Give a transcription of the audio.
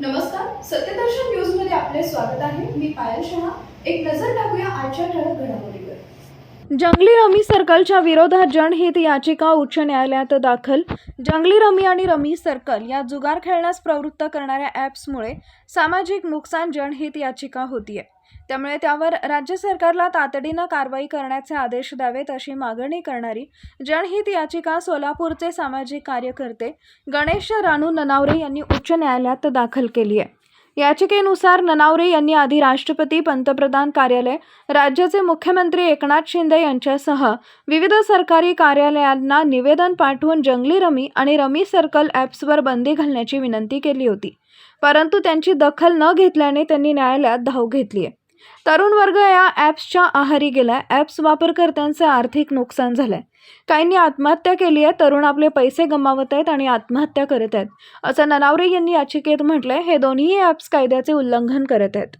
नमस्कार सत्यदर्शन न्यूजमध्ये आपले स्वागत आहे. मी पायल शहा. एक नजर टाकूया आजच्या ठळक घडामोडीवर. जंगली रमी सर्कलच्या विरोधात जनहित याचिका उच्च न्यायालयात दाखल. जंगली रमी आणि रमी सर्कल या जुगार खेळण्यास प्रवृत्त करणाऱ्या ॲप्समुळे सामाजिक नुकसान जनहित याचिका होतीये. त्यामुळे त्यावर राज्य सरकारला तातडीनं कारवाई करण्याचे आदेश द्यावेत अशी मागणी करणारी जनहित याचिका सोलापूरचे सामाजिक कार्यकर्ते गणेश रानू ननावरे यांनी उच्च न्यायालयात दाखल केली आहे. याचिकेनुसार ननावरे यांनी आधी राष्ट्रपती पंतप्रधान कार्यालय राज्याचे मुख्यमंत्री एकनाथ शिंदे यांच्यासह विविध सरकारी कार्यालयांना निवेदन पाठवून जंगली रमी आणि रमी सर्कल ॲप्सवर बंदी घालण्याची विनंती केली होती. परंतु त्यांची दखल न घेतल्याने त्यांनी न्यायालयात धाव घेतली आहे तरुण वर्ग या ॲप्सच्या आहारी गेला. ॲप्स वापरकर्त्यांचे आर्थिक नुकसान झालंय. काहींनी आत्महत्या केली आहे तरुण आपले पैसे गमावत आहेत आणि आत्महत्या करत आहेत. असं ननावरे यांनी याचिकेत म्हटलंय. हे दोन्ही ॲप्स कायद्याचे उल्लंघन करत आहेत.